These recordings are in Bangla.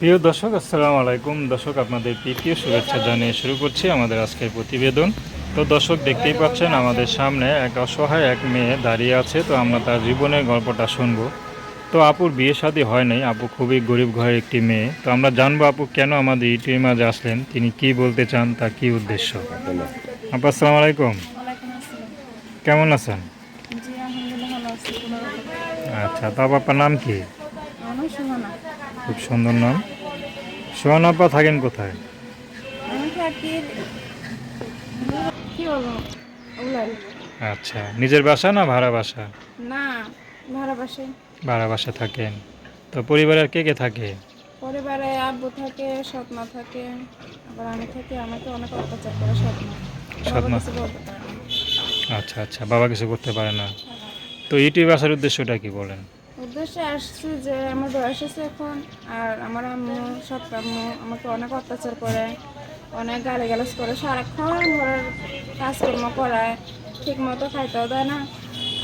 প্রিয় দর্শক আসসালামু আলাইকুম। দর্শক আপনাদের তৃতীয় শুভেচ্ছা জানিয়ে শুরু করছি আমাদের আজকের প্রতিবেদন। তো দর্শক দেখতেই পাচ্ছেন আমাদের সামনে এক অসহায় এক মেয়ে দাঁড়িয়ে আছে। তো আমরা তার জীবনের গল্পটা শুনব। তো আপুর বিয়ে শাদী হয় নাই। আপু খুবই গরিব ঘরের একটি মেয়ে। তো আমরা জানব আপু কেন আমাদের ইউটিউবের মাঝে আসলেন। তিনি কি বলতে চান তার কি উদ্দেশ্য? আপু আসসালামু আলাইকুম। কেমন আছেন? আচ্ছা তো আপু, আপনার নাম কি? সুহানা খুব সুন্দর নাম। সোহান আপা থাকেন কোথায়? আচ্ছা নিজের বাসা না ভাড়া বাসা? না ভাড়া বাসে। ভাড়া বাসা থাকেন। তো পরিবারের কে কে থাকে? পরিবারে আব্বু থাকে সৎমা থাকে আবার আমি থাকি আমাকে অনেক অত্যাচার করে সৎমা। সৎমা? আচ্ছা আচ্ছা বাবা কিছু করতে পারে না। তো ইউটিউব আসার উদ্দেশ্যটা কি বলেন? উদ্দেশ্যে আসছি যে আমার বয়স আছে এখন আর আমার আম্মু সব আম্মু আমাকে অনেক অত্যাচার করে অনেক গালি গালাজ করে সারাক্ষণ ঘরের কাজকর্ম করায় ঠিক মতো খাইতেও দেয় না।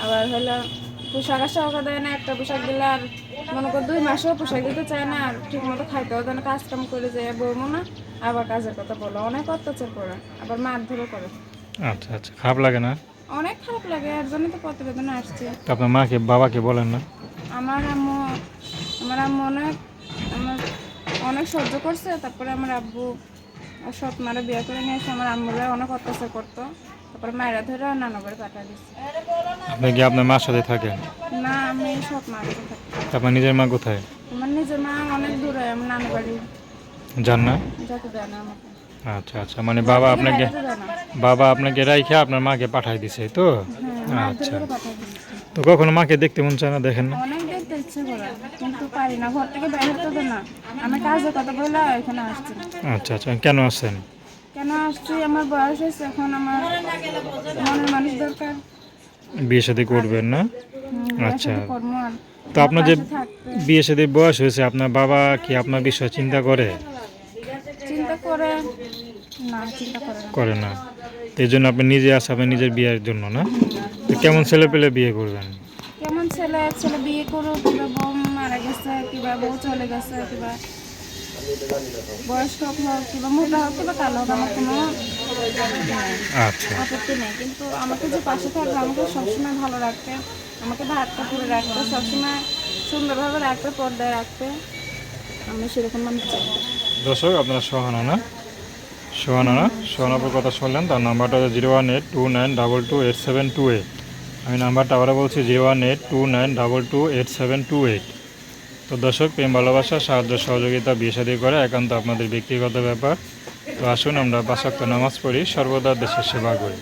আবার হলো পোশাক আশাকও দেয় না একটা পোশাক দিলে আর মনে কর দুই মাসেও পোশাক দিতে চায় না আর ঠিক মতো খাইতেও দেয় না কাজ কাম করে যায় বলব না আবার কাজের কথা বলো অনেক অত্যাচার করে আবার মারধরও করে। আচ্ছা আচ্ছা খারাপ লাগে না? অনেক খারাপ লাগে এর জন্য তো প্রতিবেদন আসছে। আপনার মাকে বাবাকে বলেন না? আমার আম্মু আমার আম্মু অনেক আমার অনেক সহ্য করছে। তারপরে আমার আব্বু সৎ মারা বিয়ে করে নিয়ে এসে আমার আম্মুরা অনেক অত্যাচার করতো। তারপরে মায়েরা ধরে নানা বাড়ি পাঠিয়ে দিচ্ছে আপনি কি আপনার মার সাথে থাকেন? না আমি সৎ মার থাকি। আপনার নিজের মা কোথায়? আমার নিজের মা অনেক দূরে আমার নানা বাড়ি। যান না? যেতে দেয় না আমাকে। আচ্ছা আচ্ছা মানে বাবা আপনাকে বাবা আপনাকে রাইখে আপনার মাকে পাঠাই দিছে তো? হ্যাঁ আচ্ছা। তো কখনো মাকে দেখতে মন চায় না দেখেন না? ইচ্ছে করে কিন্তু পারি না ঘর থেকে বের হতে দেয় না। আমি কাজের কথা বলে এখানে আসছি। আচ্ছা আচ্ছা কেন আসছেন? কেন আসছি? আমার বয়স হয়েছে এখন আমার মনের মানুষ দরকার। বিয়ে শাদী করবেন না? আচ্ছা। তো আপনার যে বিয়ে শাদীর বয়স হয়েছে আপনার বাবা কি আপনার বিষয়ে চিন্তা করে? চিন্তা করে না চিন্তা করে না। করে না। তো এই জন্য আপনি নিজে আসে আপনি নিজের বিয়ের জন্য না? তো কেমন ছেলে পেলে বিয়ে করবেন? ছেলে ছেলে বিয়ে করো কিবা বউ মারা গেছে কিবা বউ চলে গেছে কিবা বয়স্ক হোক কিবা মোটা হোক কিবা কালো হোক আমার কোনো আচ্ছা। আপত্তি নেই। কিন্তু আমাকে যে পাশে থাকবে আমাকে সবসময় ভালো রাখতে আমাকে ভাত কাপড়ে রাখতে সবসময় সুন্দরভাবে রাখতে পর্দায় রাখতে আমি সেরকম মানুষ চাই। দর্শক আপনারা সোহানা না? সোহানা সোহানাপুর কথা শুনলেন তার নাম্বারটা zero one eight two nine double two eight seven two eight. আমি নাম্বারটা আবারও বলছি, zero one eight two nine double two eight seven two eight. তো দর্শক, প্রেম, ভালোবাসা, সাহায্য, সহযোগিতা, বিয়ে করে একান্ত আপনাদের ব্যক্তিগত ব্যাপার। তো আসুন, আমরা পাশাক্ত নামাজ পড়ি, সর্বদা দেশের সেবা করি।